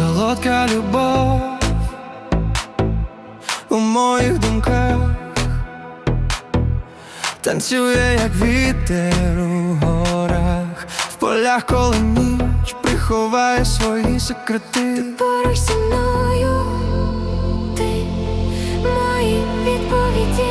солодка любов у моїх думках танцює, як вітер у горах, в полях, коли ніч приховає свої секрети. Ти поруч зі мною, ти мої відповіді.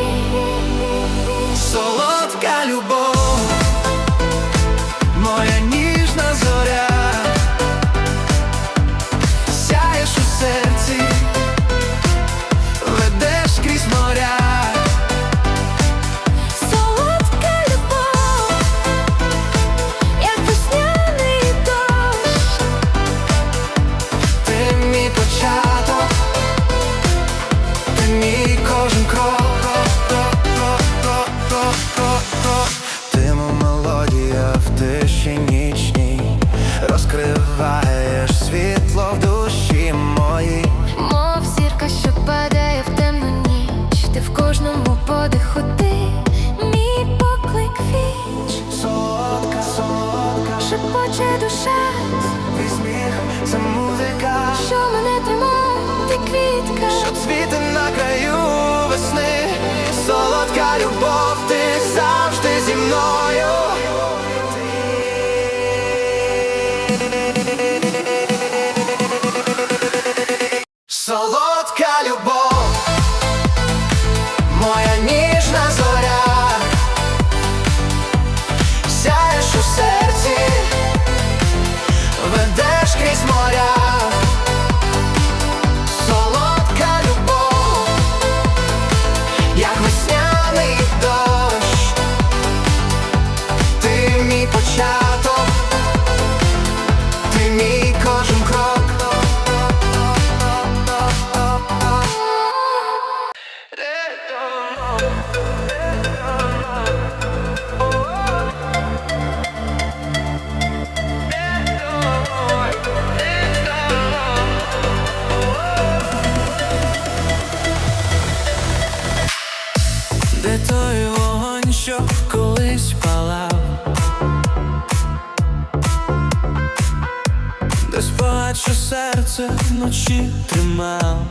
серце вночі тримав,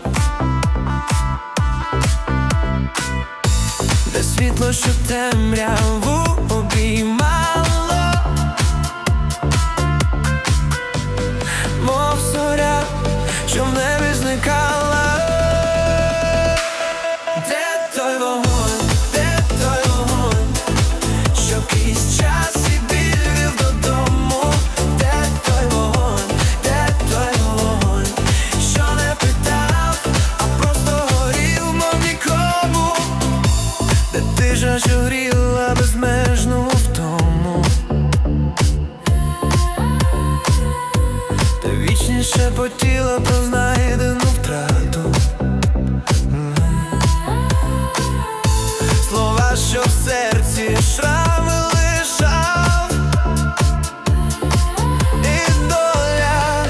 де світло, що темряву обіймав. що в серці шрами лишав, і доля,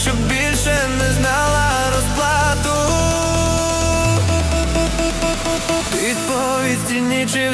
щоб більше не знала розплату, відповідь ні чи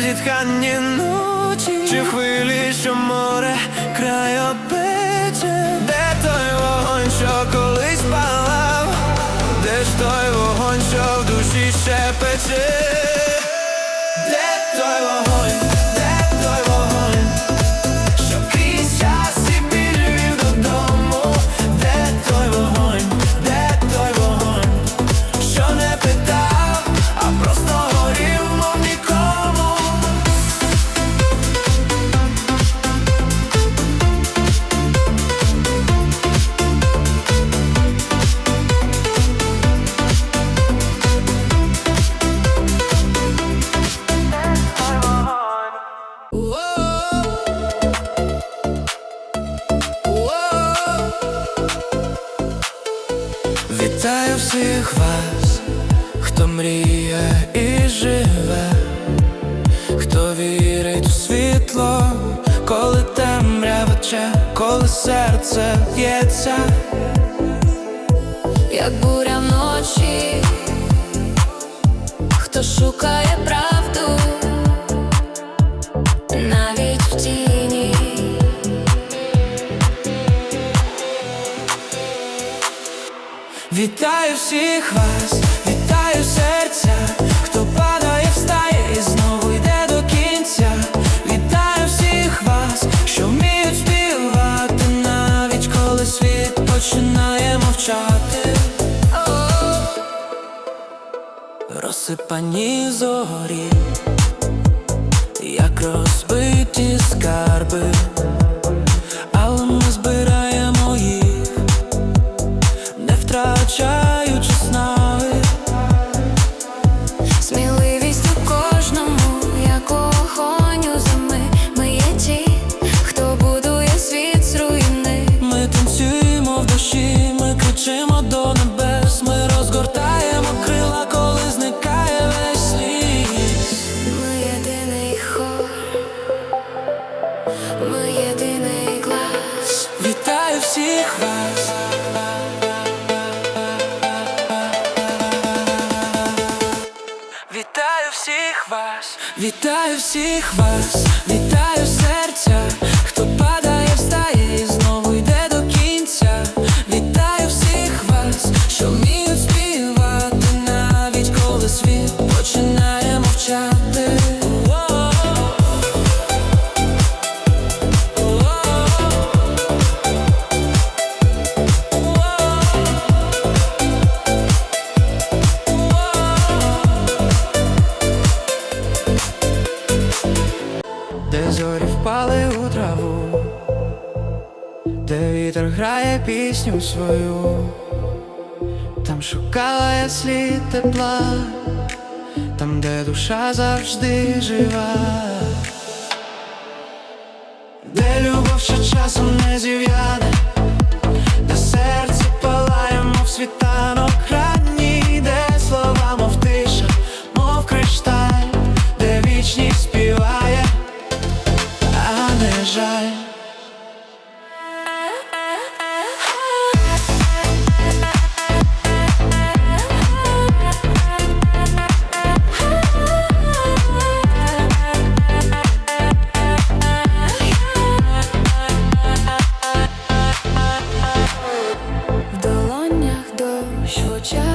Вітаю всіх вас, вітаю серця, хто падає, встає і знову йде до кінця. Вітаю всіх вас, що вміють співати, навіть коли світ починає мовчати. Розсипані зорі, як розбиті скарби. всіх вас. де вітер грає пісню свою, там шукала я слід тепла, там, де душа завжди жива, де любов ще часом не зів'яна 说着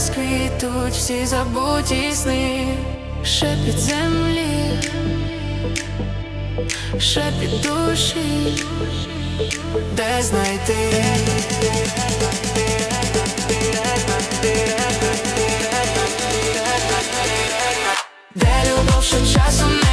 розквітуть всі забуті сни, шепіт землі, шепіт душі, де знайти. Де любов, що часом не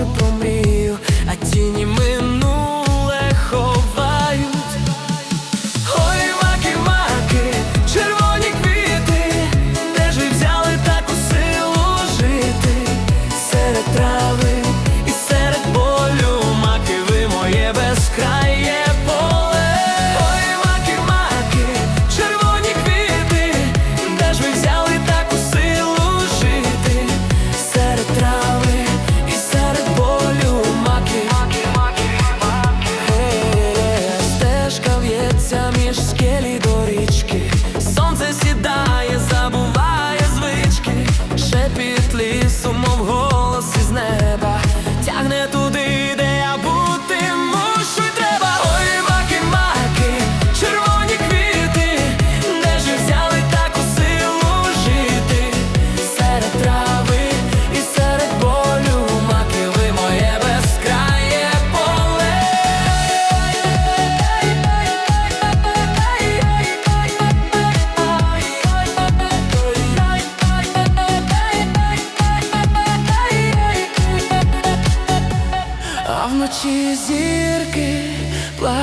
should promote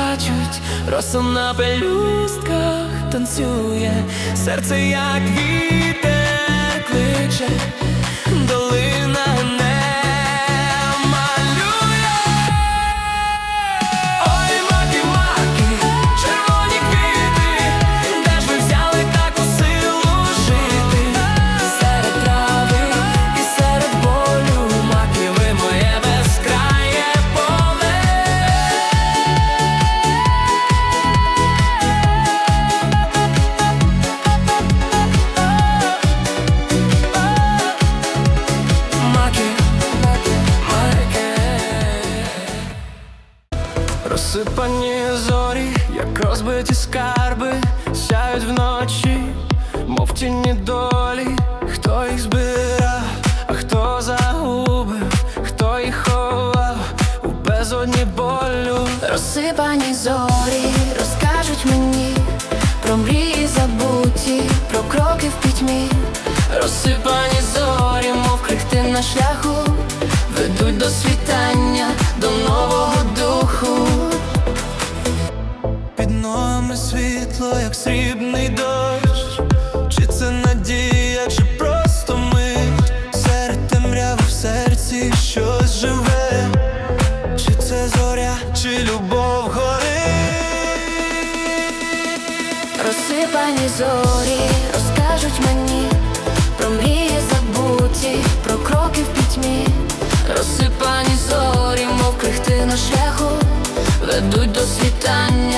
плачуть, роса на пелюстках танцює, серце як вітер кличе, доли. Розсипані зорі, мов крихти на шляху, ведуть до світання, до нового духу, під ногами світло, як срібний дощ. шляху ведуть до світання.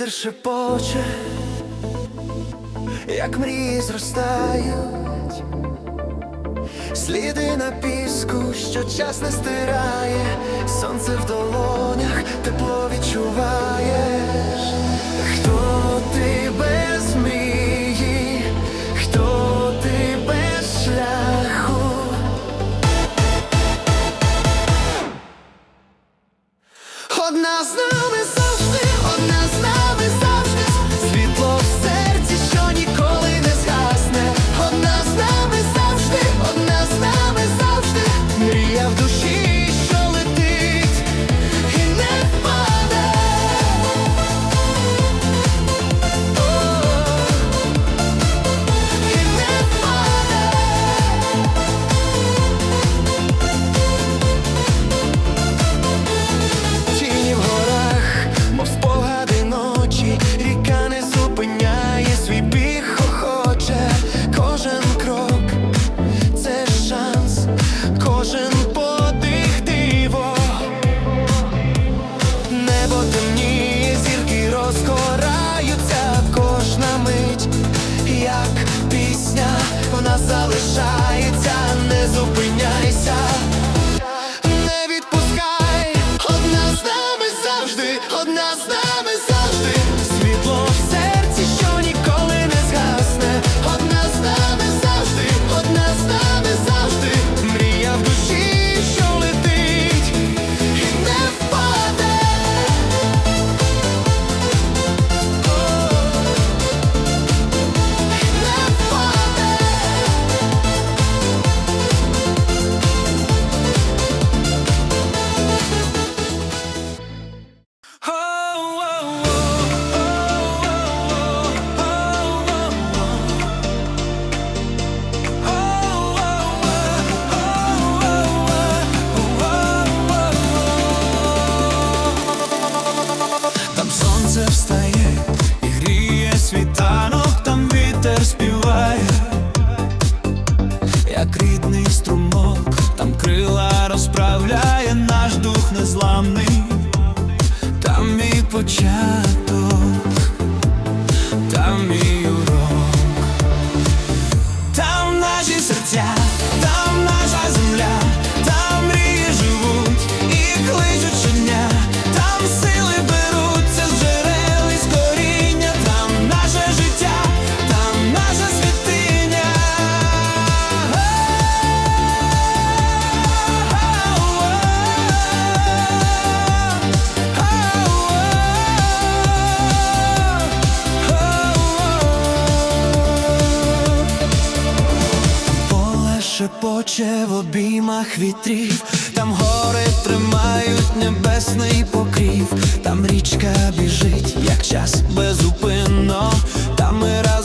Вітер шепоче, як мрії зростають, сліди на піску, що час не стирає, сонце в долонях тепло відчуваєш, хто ти без мрії, хто ти без шляху, одна з нас. Розправляє наш дух незламний, там мій початок. плаче в обіймах вітрів, там гори тримають небесний покрів, там річка біжить, як час безупинно, там ми разом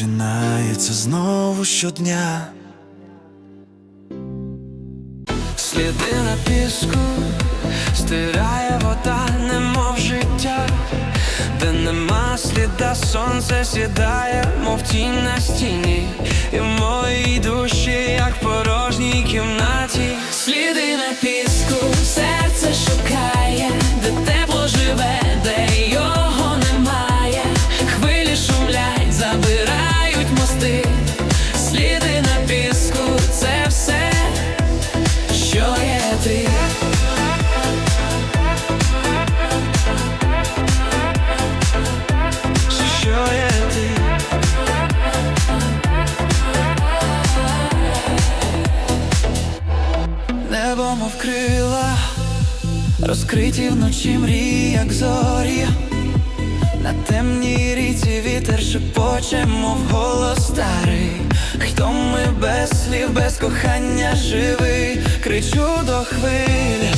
починається знову щодня. Сліди на піску, стирає вода, немов життя, де нема сліда, сонце сідає, мов тінь на стіні. І наші мрії, як зорі, на темній ріці вітер шепоче, мов голос старий, хто ми без слів, без кохання живий, кричу до хвилі.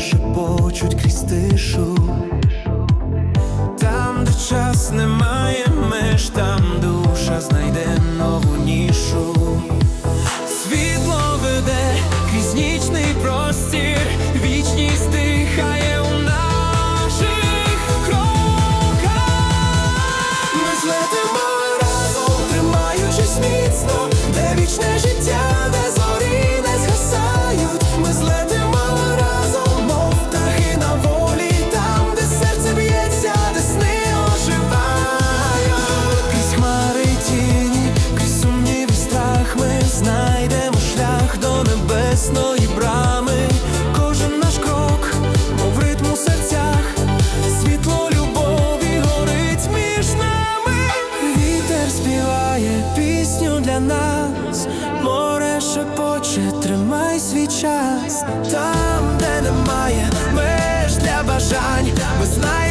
шепочуть крізь тишу, там, де час немає меж, там душа знайде нову нішу. Шепоче, тримай свій час, там, де немає меж для бажань, ми знаємо.